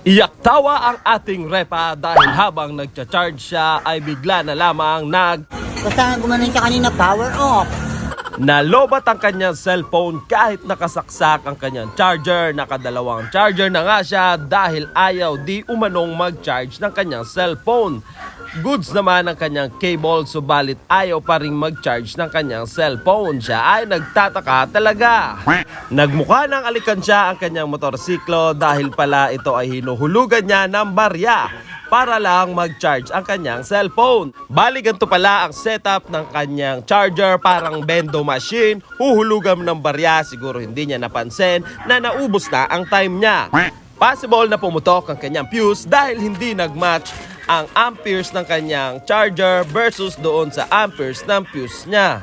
Iyak tawa ang ating repa dahil habang nagcha-charge siya ay bigla na lamang nag Basta gumanon siya kanina, power off. Nalobat ang kanyang cellphone kahit nakasaksak ang kanyang charger. Nakadalawang charger na nga siya dahil ayaw di umanong mag-charge ng kanyang cellphone. Goods naman ang kanyang cable subalit ayaw pa rin mag-charge ng kanyang cellphone. Siya ay nagtataka talaga. Nagmukha ng alikansya ang kanyang motorsiklo dahil pala ito ay hinuhulugan niya ng barya para lang mag-charge ang kanyang cellphone. Bali ganito pala ang setup ng kanyang charger, parang bendo machine. Huhulugan ng barya, siguro hindi niya napansin na naubos na ang time niya. Possible na pumutok ang kanyang fuse dahil hindi nagmatch ang amperes ng kanyang charger versus doon sa amperes ng fuse niya.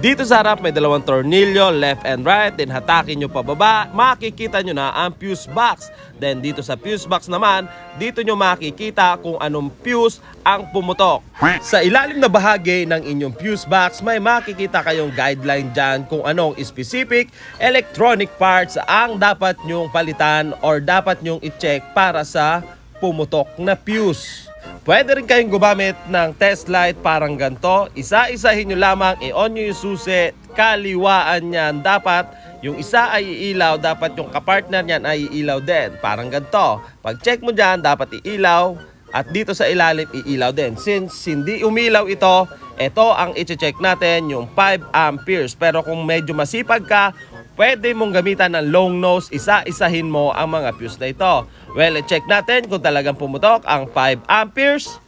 Dito sa harap may dalawang tornilyo, left and right, then hatakin nyo pababa, makikita nyo na ang fuse box. Then dito sa fuse box naman, dito nyo makikita kung anong fuse ang pumutok. Sa ilalim na bahagi ng inyong fuse box, may makikita kayong guideline dyan kung anong specific electronic parts ang dapat nyong palitan or dapat nyong i-check para sa pumutok na fuse. Pwede rin kayong gumamit ng test light parang ganito. Isa-isahin nyo lamang, i-on nyo yung susi, kaliwaan yan. Dapat yung isa ay iilaw, dapat yung kapartner niyan ay iilaw din. Parang ganito. Pag check mo dyan, dapat iilaw at dito sa ilalim iilaw din. Since hindi umilaw ito, ito ang i-check natin, yung 5 amperes. Pero kung medyo masipag ka, pwede mong gamitan ng long nose, isa-isahin mo ang mga fuse na ito. Well, i-check natin kung talagang pumutok ang 5 amperes.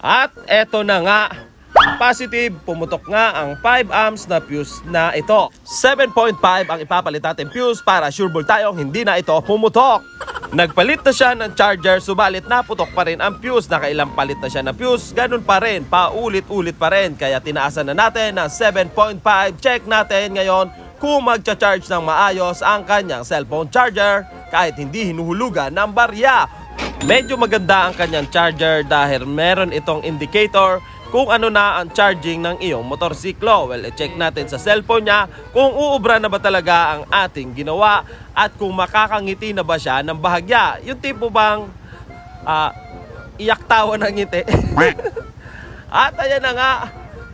At eto na nga, positive, pumutok nga ang 5 amps na fuse na ito. 7.5 ang ipapalit natin fuse para sure ball tayong hindi na ito pumutok. Nagpalit na siya ng charger, subalit naputok pa rin ang fuse. Nakailang palit na siya ng fuse, ganun pa rin, paulit-ulit pa rin. Kaya tinaasan na natin ng 7.5. Check natin ngayon kung magcha-charge ng maayos ang kanyang cellphone charger kahit hindi hinuhulugan ng barya. Medyo maganda ang kanyang charger dahil meron itong indicator kung ano na ang charging ng iyong motorsiklo. Well, i-check natin sa cellphone niya kung uubra na ba talaga ang ating ginawa at kung makakangiti na ba siya ng bahagya. Yung tipo bang ah, iyak tawa ng ngiti. at ayan na nga,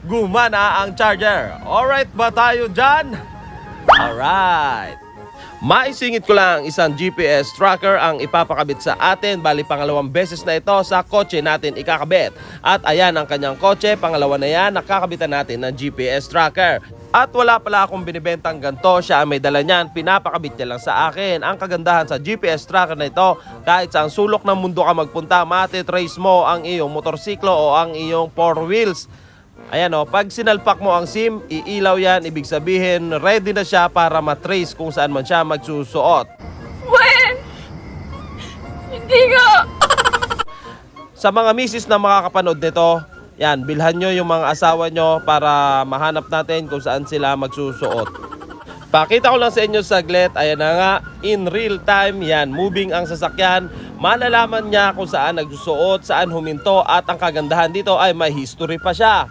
gumana ang charger. Alright ba tayo dyan? Alright. Maisingit ko lang isang GPS tracker ang ipapakabit sa atin. Bali pangalawang beses na ito sa kotse natin ikakabit. At ayan ang kanyang kotse. Pangalawa na yan, nakakabitan natin ng GPS tracker. At wala pala akong binibentang ganto. Siya ang may dala niyan. Pinapakabit niya lang sa akin. Ang kagandahan sa GPS tracker na ito, kahit sa sulok ng mundo ka magpunta, matitrace mo ang iyong motorsiklo o ang iyong four wheels. Ayan o, pag sinalpak mo ang SIM, iilaw yan. Ibig sabihin, ready na siya para matrace kung saan man siya magsusuot. When? Hindi nga. Sa mga misis na makakapanood nito, yan, bilhan nyo yung mga asawa nyo para mahanap natin kung saan sila magsusuot. Pakita ko lang sa inyo saglit, ayan na nga, in real time, yan, moving ang sasakyan. Malalaman niya kung saan nagsusuot, saan huminto, at ang kagandahan dito ay may history pa siya.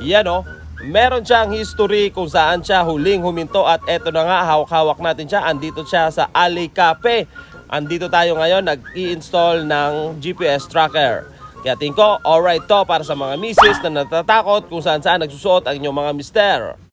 Yan o, meron siyang history kung saan siya huling huminto at eto na nga, hawak-hawak natin siya. Andito siya sa Ali Cafe. Andito tayo ngayon, nag-i-install ng GPS tracker. Kaya tingin ko, alright to para sa mga misis na natatakot kung saan saan nagsusuot ang inyong mga mister.